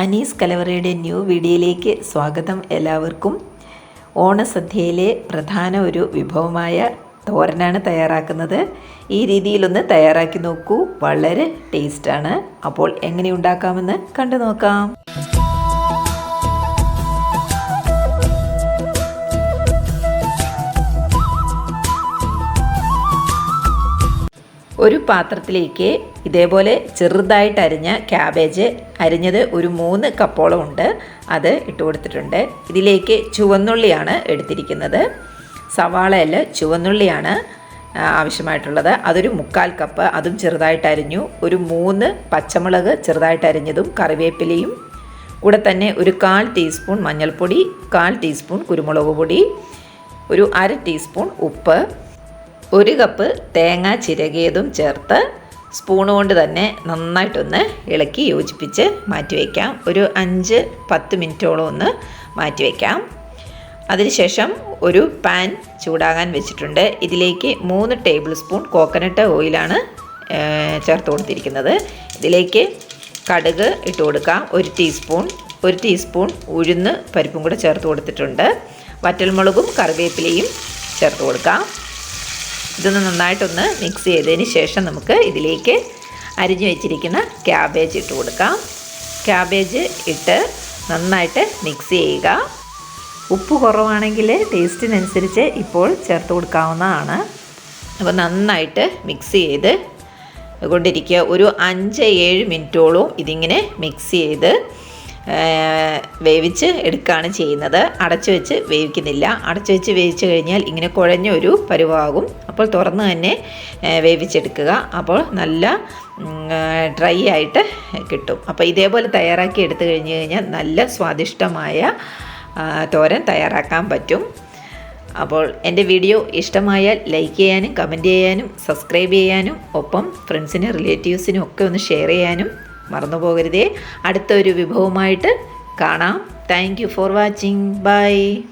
Anees കലവറയുടെ new വീഡിയോയിലേക്ക് സ്വാഗതം എല്ലാവർക്കും. ഓണസദ്യയിലെ പ്രധാന ഒരു വിഭവമായ തോരനാണ് തയ്യാറാക്കുന്നത്. ഈ രീതിയിലൊന്ന് തയ്യാറാക്കി നോക്കൂ. വളരെ ടേസ്റ്റാണ് അപ്പോൾ എങ്ങനെ ഉണ്ടാക്കാമെന്ന് കണ്ടു നോക്കാം. ഒരു പാത്രത്തിലേക്ക് ഇതേപോലെ ചെറുതായിട്ട് അരിഞ്ഞ ക്യാബേജ് അരിഞ്ഞത് ഒരു മൂന്ന് കപ്പോളം ഉണ്ട്. അത് ഇട്ട് കൊടുത്തിട്ടുണ്ട്. ഇതിലേക്ക് ചുവന്നുള്ളിയാണ് എടുത്തിരിക്കുന്നത്. സവാളയല്ല ചുവന്നുള്ളിയാണ് ആവശ്യമായിട്ടുള്ളത്. അതൊരു മുക്കാൽ കപ്പ് അതും ചെറുതായിട്ട് അരിഞ്ഞു. ഒരു മൂന്ന് പച്ചമുളക് ചെറുതായിട്ട് അരിഞ്ഞതും കറിവേപ്പിലയും. കൂടെ തന്നെ ഒരു കാൽ ടീസ്പൂൺ മഞ്ഞൾപ്പൊടി കാൽ ടീസ്പൂൺ കുരുമുളക് പൊടി ഒരു അര ടീസ്പൂൺ ഉപ്പ് ഒരു കപ്പ് തേങ്ങ ചിരകിയതും ചേർത്ത് സ്പൂൺ കൊണ്ട് തന്നെ നന്നായിട്ടൊന്ന് ഇളക്കി യോജിപ്പിച്ച് മാറ്റി വയ്ക്കാം ഒരു അഞ്ച് പത്ത് മിനിറ്റോളം ഒന്ന് മാറ്റി വയ്ക്കാം അതിനുശേഷം ഒരു പാൻ ചൂടാകാൻ വെച്ചിട്ടുണ്ട്. ഇതിലേക്ക് മൂന്ന് ടേബിൾ സ്പൂൺ കോക്കനട്ട് ഓയിലാണ് ചേർത്ത് കൊടുത്തിരിക്കുന്നത്. ഇതിലേക്ക് കടുക് ഇട്ട് കൊടുക്കാം. ഒരു ടീസ്പൂൺ ഒരു ടീസ്പൂൺ ഉഴുന്ന് പരിപ്പും കൂടെ ചേർത്ത് കൊടുത്തിട്ടുണ്ട്. വറ്റൽമുളകും കറിവേപ്പിലയും ചേർത്ത് കൊടുക്കാം. ഇതൊന്ന് നന്നായിട്ടൊന്ന് മിക്സ് ചെയ്തതിന് ശേഷം നമുക്ക് ഇതിലേക്ക് അരിഞ്ഞു വെച്ചിരിക്കുന്ന ക്യാബേജ് ഇട്ട് കൊടുക്കാം. ക്യാബേജ് ഇട്ട് നന്നായിട്ട് മിക്സ് ചെയ്യുക. ഉപ്പ് കുറവാണെങ്കിൽ ടേസ്റ്റിനനുസരിച്ച് ഇപ്പോൾ ചേർത്ത് കൊടുക്കാവുന്നതാണ്. അപ്പോൾ നന്നായിട്ട് മിക്സ് ചെയ്ത് കൊണ്ടിരിക്കുക. ഒരു അഞ്ച് ഏഴ് മിനിറ്റോളം ഇതിങ്ങനെ മിക്സ് ചെയ്ത് വേവിച്ച് എടുക്കുകയാണ് ചെയ്യുന്നത്. അടച്ചു വെച്ച് വേവിക്കുന്നില്ല. അടച്ചു വെച്ച് വേവിച്ച് കഴിഞ്ഞാൽ ഇങ്ങനെ കുഴഞ്ഞ ഒരു പരുവാകും. അപ്പോൾ തുറന്ന് തന്നെ വേവിച്ചെടുക്കുക. അപ്പോൾ നല്ല ഡ്രൈ ആയിട്ട് കിട്ടും. അപ്പോൾ ഇതേപോലെ തയ്യാറാക്കി എടുത്തു കഴിഞ്ഞ് കഴിഞ്ഞാൽ നല്ല സ്വാദിഷ്ടമായ തോരൻ തയ്യാറാക്കാൻ പറ്റും. അപ്പോൾ എന്റെ വീഡിയോ ഇഷ്ടമായാൽ ലൈക്ക് ചെയ്യാനും കമന്റ് ചെയ്യാനും സബ്സ്ക്രൈബ് ചെയ്യാനും ഒപ്പം ഫ്രണ്ട്സിനും റിലേറ്റീവ്സിനും ഒക്കെ ഒന്ന് ഷെയർ ചെയ്യാനും മറന്നു പോകരുതേ അടുത്ത ഒരു വിഭവമായിട്ട് കാണാം. Thank you for watching bye